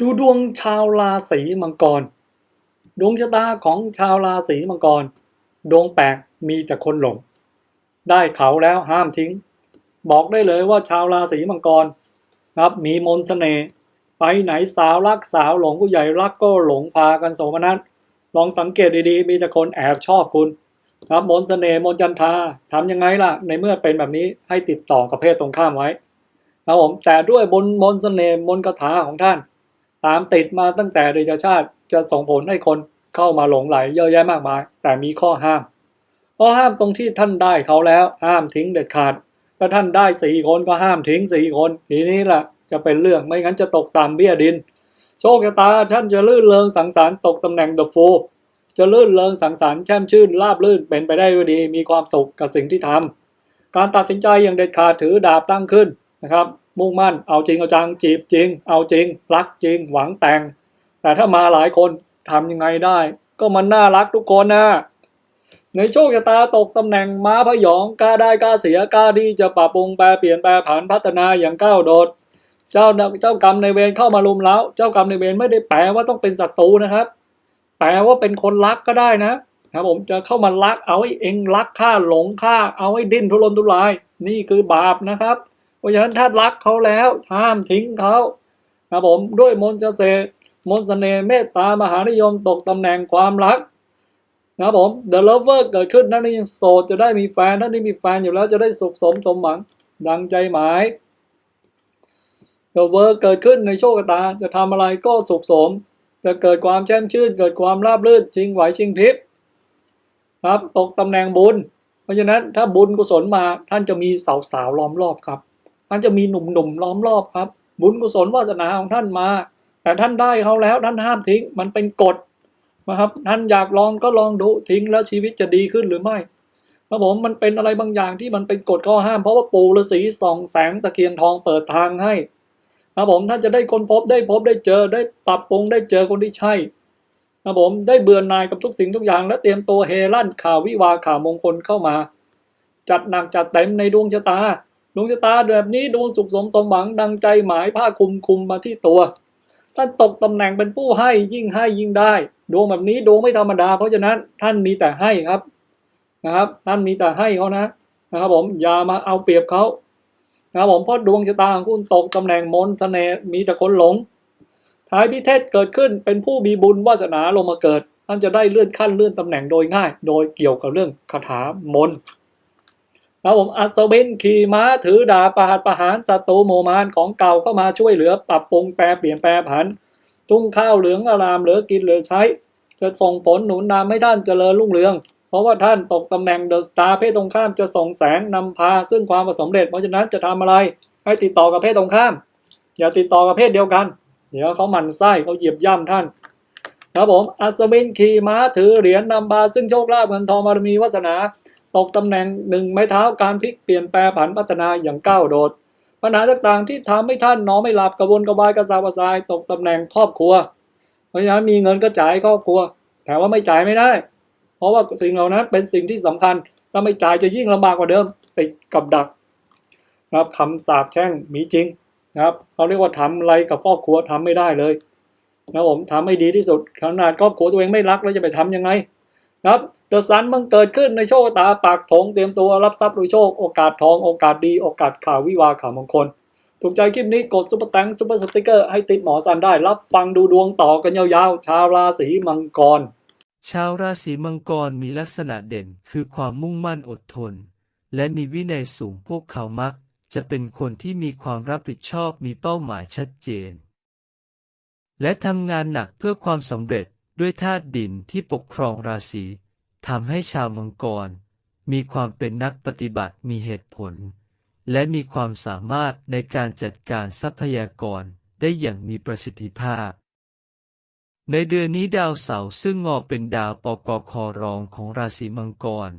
ดูดวงชาวราศีมังกร ดวงชะตาของชาวราศีมังกร ดวงแปลกมีแต่คนหลง ได้เขาแล้วห้ามทิ้ง บอกได้เลยว่าชาวราศีมังกรครับมีมนต์เสน่ห์ไปไหนสาวรักสาวหลงผู้ใหญ่รักก็หลงพากันโสมนัสลองสังเกตดีๆ มีแต่คนแอบชอบคุณครับมนต์เสน่ห์มนจันทาทำยังไงล่ะ ในเมื่อเป็นแบบนี้ให้ติดต่อกับเพศตรงข้ามไว้ครับผมแต่ด้วยบนมนต์เสน่ห์มนคาถาของท่าน ตามติดมาตั้งแต่เดชชาติจะส่งผลให้คนเข้ามาหลงไหลเยอะแยะมากมาย แต่มีข้อห้ามข้อห้ามตรงที่ท่านได้เขาแล้วห้ามทิ้งเด็ดขาดถ้าท่านได้สี่คนก็ห้ามทิ้งสี่คนทีนี้แหละจะเป็นเรื่องไม่งั้นจะตกต่ำเบี้ยดิน โชคชะตาท่านจะลื่นเริงสังสรรตกตำแหน่งเดอะฟูจะลื่นเริงสังสรรแช่มชื่นราบลื่นเป็นไปได้ดี มีความสุขกับสิ่งที่ทำการตัดสินใจอย่างเด็ดขาดถือดาบตั้งขึ้นนะครับ มุ่งมั่น เอาจริงเอาจังจีบจริง เอาจริง รักจริง หวังแต่ง แต่ถ้ามาหลายคนทำยังไงได้ ก็มันน่ารักทุกคนนะในโชคชะตาตกตำแหน่งม้าพยองกล้าได้กล้าเสียกล้าที่จะปรับปรุงแปลเปลี่ยนแปลผันพัฒนาอย่างก้าวโดด เจ้าเจ้ากรรมในเวรเข้ามาลุมเล้าเจ้ากรรมในเวรไม่ได้แปลว่าต้องเป็นศัตรูนะครับ แปลว่าเป็นคนรักก็ได้นะครับผมจะเข้ามารักเอาให้เองรักข้าหลงข้าเอาให้ดิ้นทุรนทุราย นี่คือบาปนะครับ ราะฉะนั้นถ้ารักเขาแล้วห้ามทิ้งเขาครับผมด้วยมนต์เจเสมนต์เสน่ห์เมตตามหานิยมตกตำแหน่งความรักนะผม The Lover เกิดขึ้นท่านนี้ยังโสดจะได้มีแฟนท่านที่มีแฟนอยู่แล้วจะได้สุขสมสมหวังดังใจหมาย The Work เกิดขึ้นในโชคชะตาจะทำอะไรก็สุขสม จะเกิดความแช่มชื่น เกิดความราบรื่นชิงไหวชิงพริบครับตกตำแหน่งบุญ เพราะฉะนั้นถ้าบุญกุศลมาท่านจะมีสาวสาวๆล้อมรอบครับ ท่านจะมีหนุ่มๆล้อมรอบครับ บุญกุศลวาสนาของท่านมา แต่ท่านได้เขาแล้วท่านห้ามทิ้งมันเป็นกฎนะครับ ท่านอยากลองก็ลองดูทิ้งแล้วชีวิตจะดีขึ้นหรือไม่ครับผมมันเป็นอะไรบางอย่างที่มันเป็นกฎข้อห้าม เพราะว่าปู่ฤาษีส่องแสงตะเกียงทองเปิดทางให้ครับผมท่านจะได้คนพบได้พบได้เจอได้ปรับปรุงได้เจอคนที่ใช่ครับผมได้เบื่อหน่ายกับทุกสิ่งทุกอย่าง และเตรียมตัวเฮลั่นข่าววิวาข่าวมงคลเข้ามา จัดหนักจัดเต็มในดวงชะตา ดวงชะตาแบบนี้ดวงสุขสมสมหวังดังใจหมายผ้าคลุมคลุมมาที่ตัวท่านตกตำแหน่งเป็นผู้ให้ยิ่งให้ยิ่งได้ ดวงแบบนี้ดวงไม่ธรรมดา เพราะฉะนั้นท่านมีแต่ให้ครับนะครับท่านมีแต่ให้เขานะนะครับ ผมอย่ามาเอาเปรียบเขานะครับผมเพราะดวงชะตาของคุณตกตำแหน่งมนเสน่ห์มีแต่คนหลง ท้ายพิเทศเกิดขึ้นเป็นผู้มีบุญวาสนาลงมาเกิด ท่านจะได้เลื่อนขั้นเลื่อนตำแหน่งโดยง่าย โดยเกี่ยวกับเรื่องคาถามน ต์ครับผมอัศวินขี่ม้าถือดาบประหัตประหารศัตรูโมมานของเก่าเข้ามาช่วยเหลือปรับปรุงแปรเปลี่ยนแปรผันทุ่งข้าวเหลืองอารามเหลือกินเหลือใช้ จะส่งผลหนุนนำให้ท่านเจริญรุ่งเรือง เพราะว่าท่านตกตำแหน่งเดอะสตาร์เพศตรงข้ามจะส่งแสงนำพา ซึ่งความประสมเร็จเพราะฉะนั้นจะทำอะไร ให้ติดต่อกับเพศตรงข้าม อย่าติดต่อกับเพศเดียวกัน เดี๋ยวเขาหมั่นไส้เขาเหยียบย่ำท่านครับผมอัศวินขี่ม้าถือเหรียญนำบาซึ่งโชคลาภเงินทองบารมีวาสนา ตกตำแหน่งหนึ่งไม้เท้าการพลิกเปลี่ยนแปลผันพัฒนาอย่างก้าวโดด ปัญหาต่างๆที่ทำให้ท่านนอนไม่หลับกระวนกระวายกระซาบกระซายตกตำแหน่งครอบครัว เพราะฉะนั้นมีเงินก็จ่ายครอบครัว แต่ว่าไม่จ่ายไม่ได้ เพราะว่าสิ่งเหล่านั้นเป็นสิ่งที่สำคัญถ้าไม่จ่ายจะยิ่งลำบากกว่าเดิมไปกับดักนะครับคำสาปแช่งมีจริงนะครับเขาเรียกว่าทำอะไรกับครอบครัวทำไม่ได้เลยนะผมทำให้ดีที่สุดขนาดครอบครัวตัวเองไม่รักแล้วจะไปทำยังไง ครับ เดอะซันมันเกิดขึ้นในโชคตาปากถงเตรียมตัวรับทรัพย์โดยโชคโอกาสทองโอกาสดีโอกาสข่าววิวาข่าวมงคล ถูกใจคลิปนี้กดซุปเปอร์แตงซุปเปอร์สติกเกอร์ให้ติดหมอซันได้รับฟังดูดวงต่อกันยาวๆ ชาวราศีมังกร ชาวราศีมังกรมีลักษณะเด่นคือความมุ่งมั่นอดทน และมีวินัยสูงพวกเขามัก จะเป็นคนที่มีความรับผิดชอบมีเป้าหมายชัดเจน และทำงานหนักเพื่อความสำเร็จด้วยธาตุดินที่ปกครองราศี ทำให้ชาวมังกร มีความเป็นนักปฏิบัติมีเหตุผล และมีความสามารถในการจัดการทรัพยากรได้อย่างมีประสิทธิภาพ ในเดือนนี้ดาวเสาร์ซึ่งงอเป็นดาวปกครองของราศีมังกร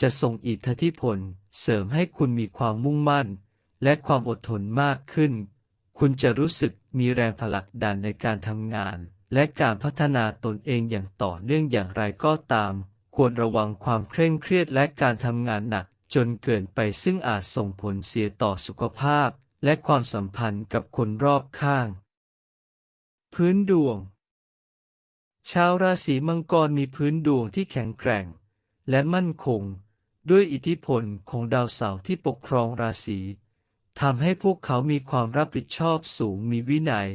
จะส่งอิทธิพลเสริมให้คุณมีความมุ่งมั่น และความอดทนมากขึ้น คุณจะรู้สึกมีแรงผลักดันในการทำงาน และการพัฒนาตนเองอย่างต่อเนื่องอย่างไรก็ตาม ควรระวังความเคร่งเครียดและการทำงานหนักจนเกินไปซึ่งอาจส่งผลเสียต่อสุขภาพ และความสัมพันธ์กับคนรอบข้าง พื้นดวง ชาวราศีมังกรมีพื้นดวงที่แข็งแกร่ง และมั่นคง ด้วยอิทธิพลของดาวเสาร์ที่ปกครองราศีทำให้พวกเขามีความรับผิดชอบสูงมีวินัย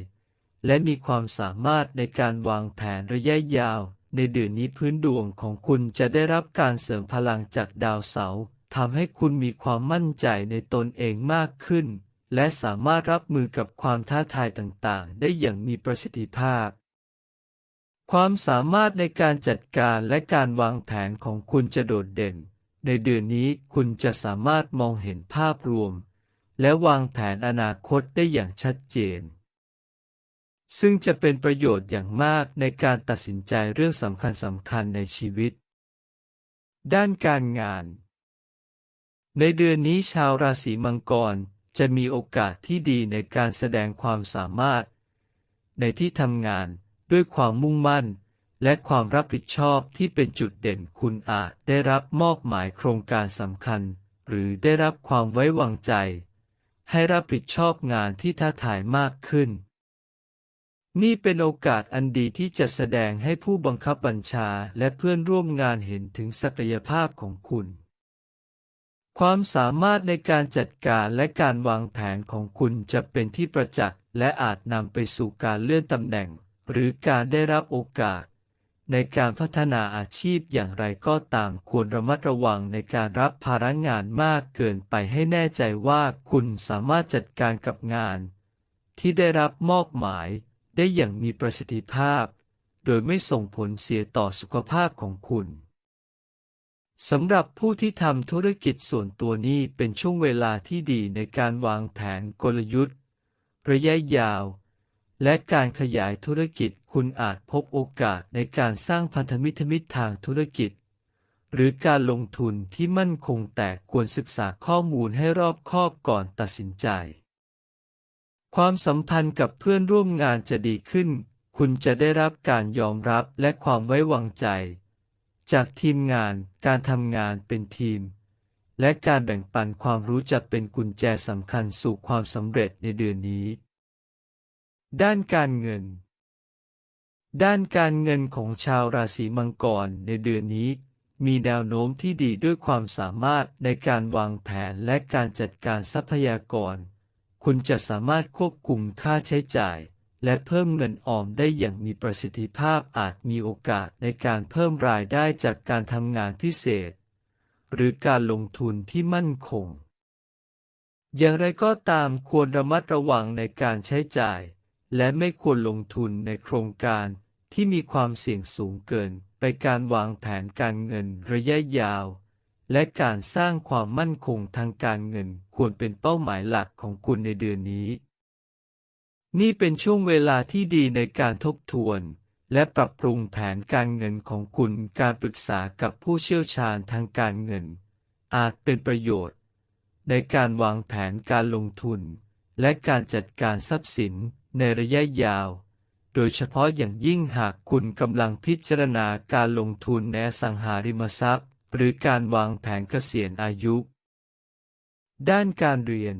และมีความสามารถในการวางแผนระยะยาว ในเดือนนี้พื้นดวงของคุณจะได้รับการเสริมพลังจากดาวเสาร์ทำให้คุณมีความมั่นใจในตนเองมากขึ้น และสามารถรับมือกับความท้าทายต่างๆ ได้อย่างมีประสิทธิภาพ ความสามารถในการจัดการและการวางแผนของคุณจะโดดเด่น ในเดือนนี้คุณจะสามารถมองเห็นภาพรวม และวางแผนอนาคตได้อย่างชัดเจน ซึ่งจะเป็นประโยชน์อย่างมากในการตัดสินใจเรื่องสำคัญสำคัญในชีวิต ด้านการงาน ในเดือนนี้ชาวราศีมังกรจะมีโอกาสที่ดีในการแสดงความสามารถ ในที่ทำงานด้วยความมุ่งมั่น และความรับผิดชอบที่เป็นจุดเด่นคุณอาจได้รับมอบหมายโครงการสำคัญ หรือได้รับความไว้วางใจ ให้รับผิดชอบงานที่ท้าทายมากขึ้น นี่เป็นโอกาสอันดีที่จะแสดงให้ผู้บังคับบัญชาและเพื่อนร่วมงานเห็นถึงศักยภาพของคุณ ความสามารถในการจัดการและการวางแผนของคุณจะเป็นที่ประจักษ์และอาจนำไปสู่การเลื่อนตำแหน่ง หรือการได้รับโอกาส ในการพัฒนาอาชีพอย่างไรก็ตามควรระมัดระวังในการรับภาระงานมากเกินไปให้แน่ใจว่าคุณสามารถจัดการกับงาน ที่ได้รับมอบหมาย ได้อย่างมีประสิทธิภาพ โดยไม่ส่งผลเสียต่อสุขภาพของคุณสำหรับผู้ที่ทำธุรกิจส่วนตัวนี้เป็นช่วงเวลาที่ดีในการวางแผนกลยุทธ์ ระยะยาว และการขยายธุรกิจคุณอาจพบโอกาสในการสร้างพันธมิตรมิตรทางธุรกิจ หรือการลงทุนที่มั่นคงแต่ควรศึกษาข้อมูลให้รอบคอบก่อนตัดสินใจ ความสัมพันธ์กับเพื่อนร่วมงานจะดีขึ้น คุณจะได้รับการยอมรับและความไว้วางใจ จากทีมงาน การทำงานเป็นทีม และการแบ่งปันความรู้จะเป็นกุญแจสำคัญสู่ความสำเร็จในเดือนนี้ ด้านการเงิน ด้านการเงินของชาวราศีมังกรในเดือนนี้ มีแนวโน้มที่ดีด้วยความสามารถในการวางแผนและการจัดการทรัพยากร คุณจะสามารถควบคุมค่าใช้จ่าย และเพิ่มเงินออมได้อย่างมีประสิทธิภาพอาจมีโอกาสในการเพิ่มรายได้จากการทำงานพิเศษ หรือการลงทุนที่มั่นคง อย่างไรก็ตามควรระมัดระวังในการใช้จ่าย และไม่ควรลงทุนในโครงการที่มีความเสี่ยงสูงเกินไปการวางแผนการเงินระยะยาว และการสร้างความมั่นคงทางการเงินควรเป็นเป้าหมายหลักของคุณในเดือนนี้ นี่เป็นช่วงเวลาที่ดีในการทบทวน และปรับปรุงแผนการเงินของคุณการปรึกษากับผู้เชี่ยวชาญทางการเงิน อาจเป็นประโยชน์ ในการวางแผนการลงทุน และการจัดการทรัพย์สินในระยะยาว โดยเฉพาะอย่างยิ่งหากคุณกำลังพิจารณาการลงทุนในสังหาริมทรัพย์ หรือการวางแผนเกษียณอายุ ด้านการเรียน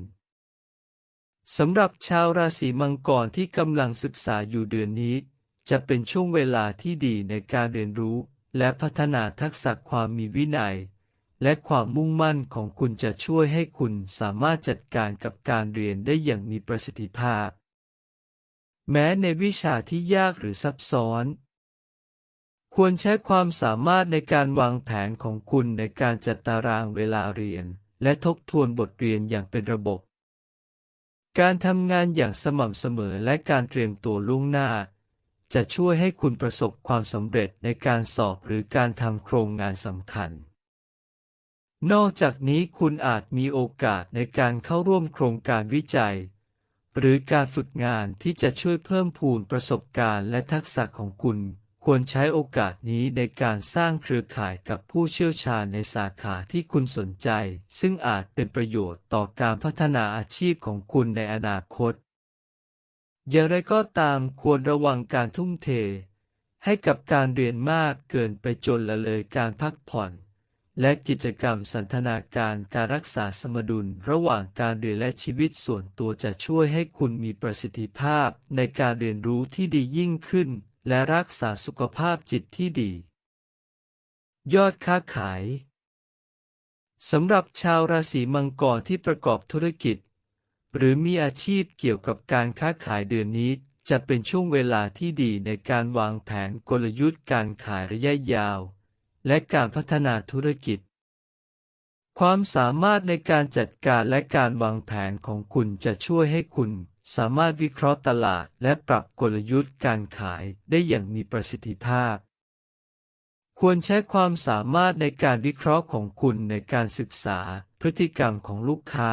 สำหรับชาวราศีมังกรที่กำลังศึกษาอยู่เดือนนี้ จะเป็นช่วงเวลาที่ดีในการเรียนรู้ และพัฒนาทักษะความมีวินัย และความมุ่งมั่นของคุณจะช่วยให้คุณสามารถจัดการกับการเรียนได้อย่างมีประสิทธิภาพ แม้ในวิชาที่ยากหรือซับซ้อน ควรใช้ความสามารถในการวางแผนของคุณในการจัดตารางเวลาเรียน และทบทวนบทเรียนอย่างเป็นระบบ การทำงานอย่างสม่ำเสมอและการเตรียมตัวล่วงหน้า จะช่วยให้คุณประสบความสำเร็จในการสอบหรือการทำโครงงานสำคัญ นอกจากนี้คุณอาจมีโอกาสในการเข้าร่วมโครงการวิจัย หรือการฝึกงานที่จะช่วยเพิ่มพูนประสบการณ์และทักษะของคุณ ควรใช้โอกาสนี้ในการสร้างเครือข่ายกับผู้เชี่ยวชาญในสาขาที่คุณสนใจ ซึ่งอาจเป็นประโยชน์ต่อการพัฒนาอาชีพของคุณในอนาคต อย่างไรก็ตามควรระวังการทุ่มเท ให้กับการเรียนมากเกินไปจนละเลยการพักผ่อน และกิจกรรมสันทนาการการรักษาสมดุลระหว่างการเรียนและชีวิตส่วนตัวจะช่วยให้คุณมีประสิทธิภาพในการเรียนรู้ที่ดียิ่งขึ้น และรักษาสุขภาพจิตที่ดี ยอดค้าขาย สำหรับชาวราศีมังกรที่ประกอบธุรกิจ หรือมีอาชีพเกี่ยวกับการค้าขายเดือนนี้จะเป็นช่วงเวลาที่ดีในการวางแผนกลยุทธ์การขายระยะยาว และการพัฒนาธุรกิจ ความสามารถในการจัดการและการวางแผนของคุณจะช่วยให้คุณ สามารถวิเคราะห์ตลาดและปรับกลยุทธ์การขายได้อย่างมีประสิทธิภาพ ควรใช้ความสามารถในการวิเคราะห์ของคุณในการศึกษาพฤติกรรมของลูกค้า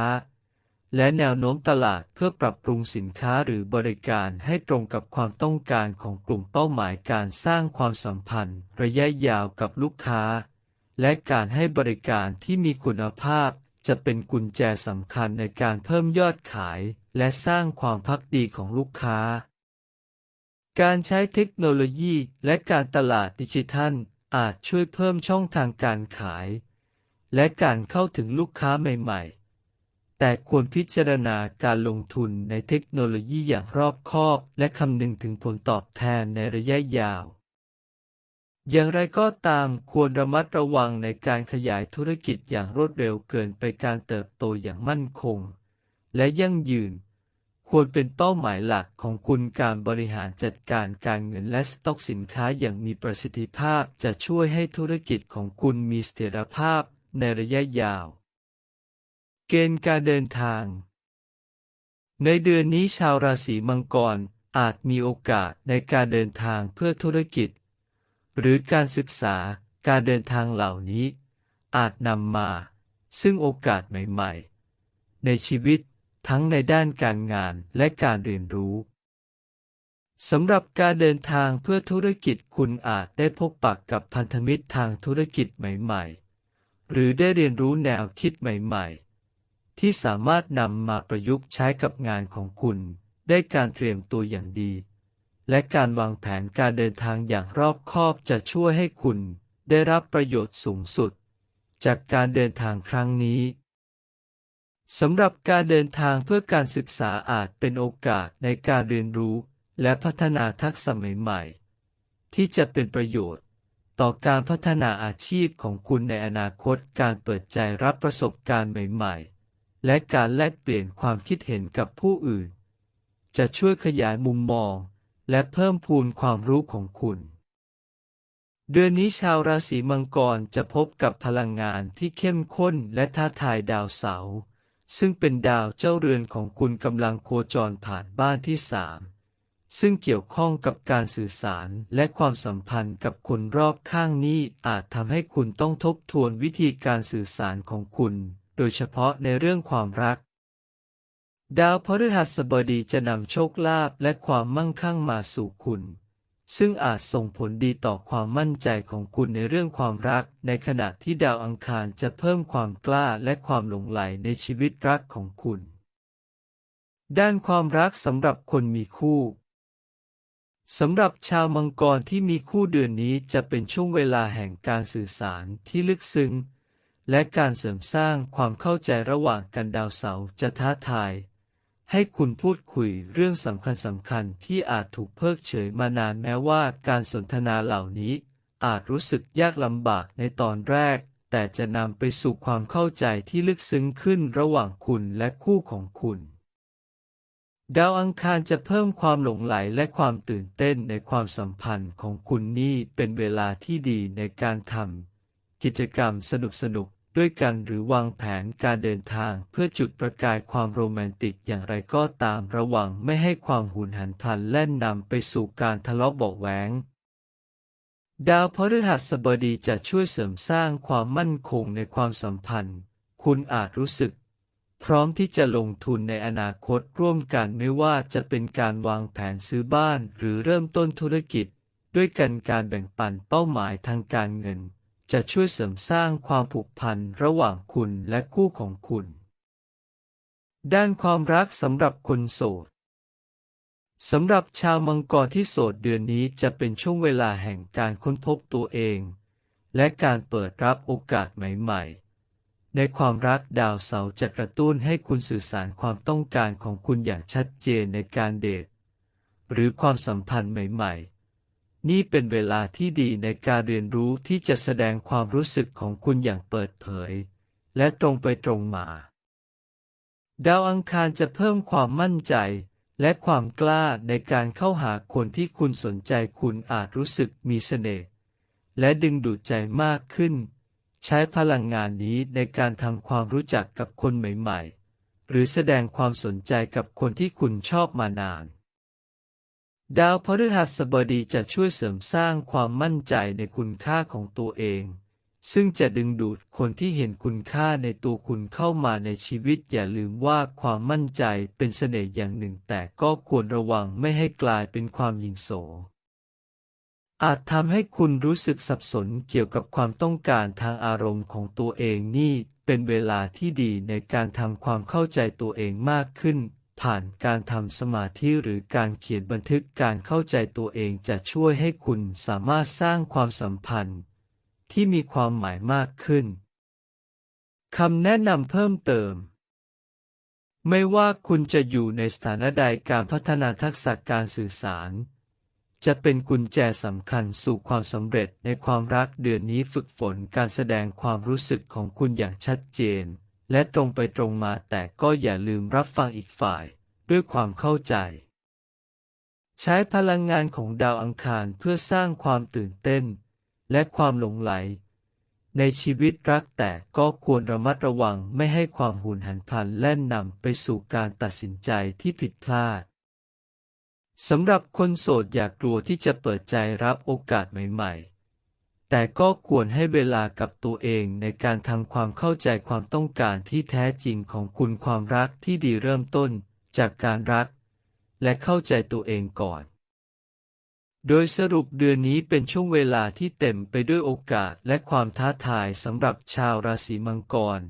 และแนวโน้มตลาดเพื่อปรับปรุงสินค้าหรือบริการให้ตรงกับความต้องการของกลุ่มเป้าหมายการสร้างความสัมพันธ์ ระยะยาวกับลูกค้า และการให้บริการที่มีคุณภาพ จะเป็นกุญแจสำคัญในการเพิ่มยอดขาย และสร้างความพักดีของลูกค้า การใช้เทคโนโลยีและการตลาดดิจิทัลอาจช่วยเพิ่มช่องทางการขาย และการเข้าถึงลูกค้าใหม่ ๆ แต่ควรพิจารณาการลงทุนในเทคโนโลยีอย่างรอบคอบ และคำนึงถึงผลตอบแทนในระยะยาว อย่างไรก็ตามควรระมัดระวังในการขยายธุรกิจอย่างรวดเร็วเกินไปการเติบโตอย่างมั่นคง และยั่งยืน ควรเป็นเป้าหมายหลักของคุณการบริหารจัดการการเงินและสต็อกสินค้าอย่างมีประสิทธิภาพจะช่วยให้ธุรกิจของคุณมีเสถียรภาพในระยะยาว เกณฑ์การเดินทาง ในเดือนนี้ชาวราศีมังกรอาจมีโอกาสในการเดินทางเพื่อธุรกิจ หรือการศึกษาการเดินทางเหล่านี้ อาจนำมา ซึ่งโอกาสใหม่ๆ ในชีวิตทั้งในด้านการงานและการเรียนรู้สำหรับการเดินทางเพื่อธุรกิจคุณอาจได้พบปะกกับพันธมิตรทางธุรกิจใหม่ๆ หรือได้เรียนรู้แนวคิดใหม่ๆ ที่สามารถนำมาประยุกต์ใช้กับงานของคุณ ได้การเตรียมตัวอย่างดี และการวางแผนการเดินทางอย่างรอบคอบจะช่วยให้คุณได้รับประโยชน์สูงสุด จากการเดินทางครั้งนี้สำหรับการเดินทางเพื่อการศึกษาอาจเป็นโอกาสในการเรียนรู้และพัฒนาทักษะใหม่ๆ ที่จะเป็นประโยชน์ ต่อการพัฒนาอาชีพของคุณในอนาคตการเปิดใจรับประสบการณ์ใหม่ๆ และการแลกเปลี่ยนความคิดเห็นกับผู้อื่น จะช่วยขยายมุมมอง และเพิ่มพูนความรู้ของคุณ เดือนนี้ชาวราศีมังกรจะพบกับพลังงานที่เข้มข้นและท้าทายดาวเสาร์ซึ่งเป็นดาวเจ้าเรือนของคุณกำลังโคจรผ่านบ้านที่สามซึ่งเกี่ยวข้องกับการสื่อสารและความสัมพันธ์กับคนรอบข้างนี้อาจทำให้คุณต้องทบทวนวิธีการสื่อสารของคุณ โดยเฉพาะในเรื่องความรัก ดาวพฤหัสบดีจะนำโชคลาภและความมั่งคั่งมาสู่คุณ ซึ่งอาจส่งผลดีต่อความมั่นใจของคุณในเรื่องความรัก ในขณะที่ดาวอังคารจะเพิ่มความกล้าและความหลงใหลในชีวิตรักของคุณ ด้านความรักสำหรับคนมีคู่สำหรับชาวมังกรที่มีคู่เดือนนี้จะเป็นช่วงเวลาแห่งการสื่อสารที่ลึกซึ้ง และการเสริมสร้างความเข้าใจระหว่างกันดาวเสาร์จะท้าทาย ให้คุณพูดคุยเรื่องสำคัญสำคัญที่อาจถูกเพิกเฉยมานานแม้ว่าการสนทนาเหล่านี้ อาจรู้สึกยากลำบากในตอนแรก แต่จะนำไปสู่ความเข้าใจที่ลึกซึ้งขึ้นระหว่างคุณและคู่ของคุณ ดาวอังคารจะเพิ่มความหลงไหลและความตื่นเต้นในความสัมพันธ์ของคุณนี่เป็นเวลาที่ดีในการทำกิจกรรมสนุก ด้วยกันหรือวางแผนการเดินทางเพื่อจุดประกายความโรแมนติกอย่างไรก็ตามระวังไม่ให้ความหุนหันพลันแล่นนำไปสู่การทะเลาะเบาแหวงดาวพฤหัสบดีจะช่วยเสริมสร้างความมั่นคงในความสัมพันธ์ คุณอาจรู้สึก พร้อมที่จะลงทุนในอนาคตร่วมกันไม่ว่าจะเป็นการวางแผนซื้อบ้านหรือเริ่มต้นธุรกิจ ด้วยกันการแบ่งปันเป้าหมายทางการเงิน จะช่วยเสริมสร้างความผูกพันระหว่างคุณและคู่ของคุณ ด้านความรักสำหรับคนโสดสำหรับชาวมังกรที่โสดเดือนนี้จะเป็นช่วงเวลาแห่งการค้นพบตัวเอง และการเปิดรับโอกาสใหม่ๆ ในความรักดาวเสาร์จะกระตุ้นให้คุณสื่อสารความต้องการของคุณอย่างชัดเจนในการเดทหรือความสัมพันธ์ใหม่ ๆ นี่เป็นเวลาที่ดีในการเรียนรู้ที่จะแสดงความรู้สึกของคุณอย่างเปิดเผย และตรงไปตรงมา ดาวอังคารจะเพิ่มความมั่นใจ และความกล้าในการเข้าหาคนที่คุณสนใจคุณอาจรู้สึกมีเสน่ห์และดึงดูดใจมากขึ้น ใช้พลังงานนี้ในการทำความรู้จักกับคนใหม่ ๆ หรือแสดงความสนใจกับคนที่คุณชอบมานาน ดาวพฤหัสบดีจะช่วยเสริมสร้างความมั่นใจในคุณค่าของตัวเอง ซึ่งจะดึงดูดคนที่เห็นคุณค่าในตัวคุณเข้ามาในชีวิต อย่าลืมว่าความมั่นใจเป็นเสน่ห์อย่างหนึ่ง แต่ก็ควรระวังไม่ให้กลายเป็นความหยิงโส อาจทำให้คุณรู้สึกสับสนเกี่ยวกับความต้องการทางอารมณ์ของตัวเองนี่เป็นเวลาที่ดีในการทำความเข้าใจตัวเองมากขึ้น ผ่านการทำสมาธิหรือการเขียนบันทึกการเข้าใจตัวเองจะช่วยให้คุณสามารถสร้างความสัมพันธ์ ที่มีความหมายมากขึ้นคำแนะนำเพิ่มเติม ไม่ว่าคุณจะอยู่ในสถานะใดการพัฒนาทักษะการสื่อสาร จะเป็นกุญแจสำคัญสู่ความสำเร็จในความรักเดือนนี้ฝึกฝนการแสดงความรู้สึกของคุณอย่างชัดเจน และตรงไปตรงมาแต่ก็อย่าลืมรับฟังอีกฝ่าย ด้วยความเข้าใจ ใช้พลังงานของดาวอังคารเพื่อสร้างความตื่นเต้น และความหลงไหล ในชีวิตรักแต่ก็ควรระมัดระวังไม่ให้ความหุนหันพลันแล่นนำไปสู่การตัดสินใจที่ผิดพลาดสำหรับคนโสดอย่ากกลัวที่จะเปิดใจรับโอกาสใหม่ ๆ แต่ก็ควรให้เวลากับตัวเองในการทำความเข้าใจความต้องการที่แท้จริงของคุณความรักที่ดีเริ่มต้นจากการรัก และเข้าใจตัวเองก่อน โดยสรุปเดือนนี้เป็นช่วงเวลาที่เต็มไปด้วยโอกาสและความท้าทายสำหรับชาวราศีมังกร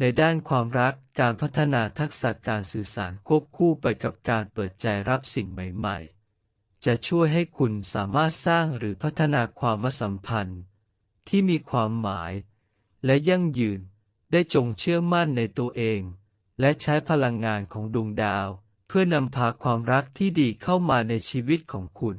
ในด้านความรักการพัฒนาทักษะการสื่อสารควบคู่ไปกับการเปิดใจรับสิ่งใหม่ ๆ จะช่วยให้คุณสามารถสร้างหรือพัฒนาความสัมพันธ์ ที่มีความหมาย และยั่งยืนได้จงเชื่อมั่นในตัวเอง และใช้พลังงานของดวงดาว เพื่อนำพาความรักที่ดีเข้ามาในชีวิตของคุณ